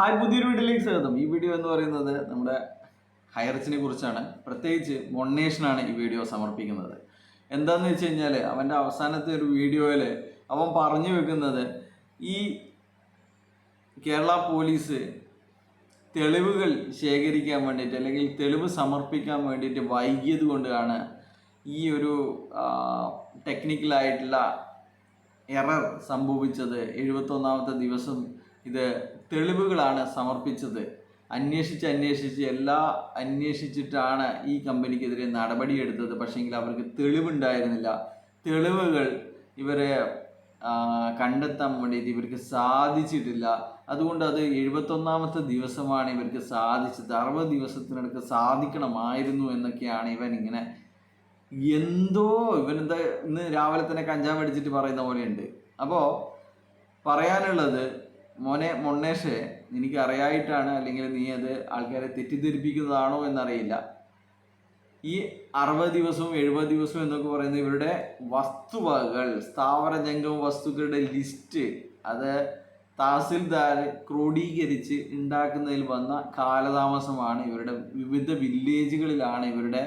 Hi പുതിയൊരു വീഡിയോയിലേക്ക് സ്വാഗതം. ഈ വീഡിയോ എന്ന് പറയുന്നത് നമ്മുടെ ഹൈറച്ചിനെ കുറിച്ചാണ്. പ്രത്യേകിച്ച് മൊണ്ണേഷനാണ് ഈ വീഡിയോ സമർപ്പിക്കുന്നത്. എന്താന്ന് വെച്ച് കഴിഞ്ഞാൽ അവന്റെ അവസാനത്തെ ഒരു വീഡിയോയിൽ അവൻ പറഞ്ഞു വെക്കുന്നത് ഈ കേരള പോലീസ് തെളിവുകൾ ശേഖരിക്കാൻ വേണ്ടിയിട്ട് അല്ലെങ്കിൽ തെളിവ് സമർപ്പിക്കാൻ വേണ്ടിയിട്ട് വൈകിയത് കൊണ്ടാണ് ഈ ഒരു ടെക്നിക്കലായിട്ടുള്ള എറർ സംഭവിച്ചത്. എഴുപത്തൊന്നാമത്തെ ദിവസം ഇത് തെളിവുകളാണ് സമർപ്പിച്ചത്. അന്വേഷിച്ച് അന്വേഷിച്ച് എല്ലാ അന്വേഷിച്ചിട്ടാണ് ഈ കമ്പനിക്കെതിരെ നടപടിയെടുത്തത്. പക്ഷേങ്കിൽ അവർക്ക് തെളിവുണ്ടായിരുന്നില്ല. തെളിവുകൾ ഇവരെ കണ്ടെത്താൻ വേണ്ടിയിട്ട് ഇവർക്ക് സാധിച്ചിട്ടില്ല. അതുകൊണ്ട് അത് എഴുപത്തൊന്നാമത്തെ ദിവസമാണ് ഇവർക്ക് സാധിച്ചത്. അറുപത് ദിവസത്തിനടുക്ക് സാധിക്കണമായിരുന്നു എന്നൊക്കെയാണ് ഇവൻ ഇങ്ങനെ എന്തോ ഇവനെന്താ ഇന്ന് രാവിലെ തന്നെ കഞ്ചാവ് അടിച്ചിട്ട് പറയുന്ന പോലെയുണ്ട്. അപ്പോൾ പറയാനുള്ളത് മോനെ മൊണ്ണേഷെ എനിക്ക് അറിയായിട്ടാണ് അല്ലെങ്കിൽ നീ അത് ആൾക്കാരെ തെറ്റിദ്ധരിപ്പിക്കുന്നതാണോ എന്നറിയില്ല. ഈ അറുപത് ദിവസവും എഴുപത് ദിവസവും എന്നൊക്കെ പറയുന്ന ഇവരുടെ വസ്തുവകകൾ സ്ഥാവര ജംഗമ വസ്തുക്കളുടെ ലിസ്റ്റ് അത് തഹസിൽദാർ ക്രോഡീകരിച്ച് ഉണ്ടാക്കുന്നതിൽ വന്ന കാലതാമസമാണ് ഇവരുടെ വിവിധ വില്ലേജുകളിലാണ് ഇവരുടെ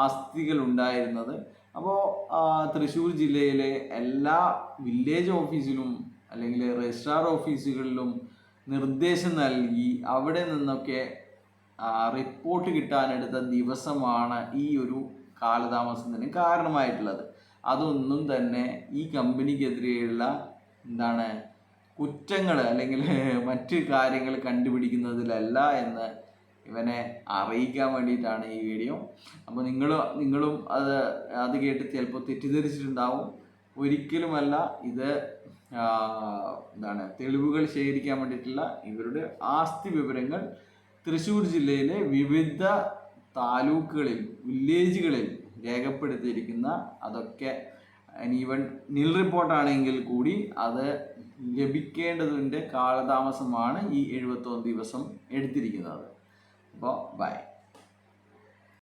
ആസ്തികൾ ഉണ്ടായിരുന്നത്. അപ്പോൾ തൃശ്ശൂർ ജില്ലയിലെ എല്ലാ വില്ലേജ് ഓഫീസിലും അല്ലെങ്കിൽ രജിസ്ട്രാർ ഓഫീസുകളിലും നിർദ്ദേശം നൽകി അവിടെ നിന്നൊക്കെ റിപ്പോർട്ട് കിട്ടാനെടുത്ത ദിവസമാണ് ഈ ഒരു കാലതാമസത്തിന് കാരണമായിട്ടുള്ളത്. അതൊന്നും തന്നെ ഈ കമ്പനിക്കെതിരെയുള്ള എന്താണ് കുറ്റങ്ങൾ അല്ലെങ്കിൽ മറ്റ് കാര്യങ്ങൾ കണ്ടുപിടിക്കുന്നതിലല്ല എന്ന് ഇവനെ അറിയിക്കാൻ വേണ്ടിയിട്ടാണ് ഈ വീഡിയോ അപ്പോൾ നിങ്ങൾ നിങ്ങളും അത് അത് കേട്ട് ചിലപ്പോൾ തെറ്റിദ്ധരിച്ചിട്ടുണ്ടാവും. ഒരിക്കലുമല്ല ഇത് എന്താണ് തെളിവുകൾ ശേഖരിക്കാൻ വേണ്ടിയിട്ടുള്ള ഇവരുടെ ആസ്തി വിവരങ്ങൾ തൃശ്ശൂർ ജില്ലയിലെ വിവിധ താലൂക്കുകളിൽ വില്ലേജുകളിൽ രേഖപ്പെടുത്തിയിരിക്കുന്ന അതൊക്കെ ഈവൻ നിൽ റിപ്പോർട്ടാണെങ്കിൽ കൂടി അത് ലഭിക്കേണ്ടതിന്റെ കാലതാമസമാണ് ഈ എഴുപത്തൊന്ന് ദിവസം എടുത്തിരിക്കുന്നത്. അപ്പോൾ ബൈ.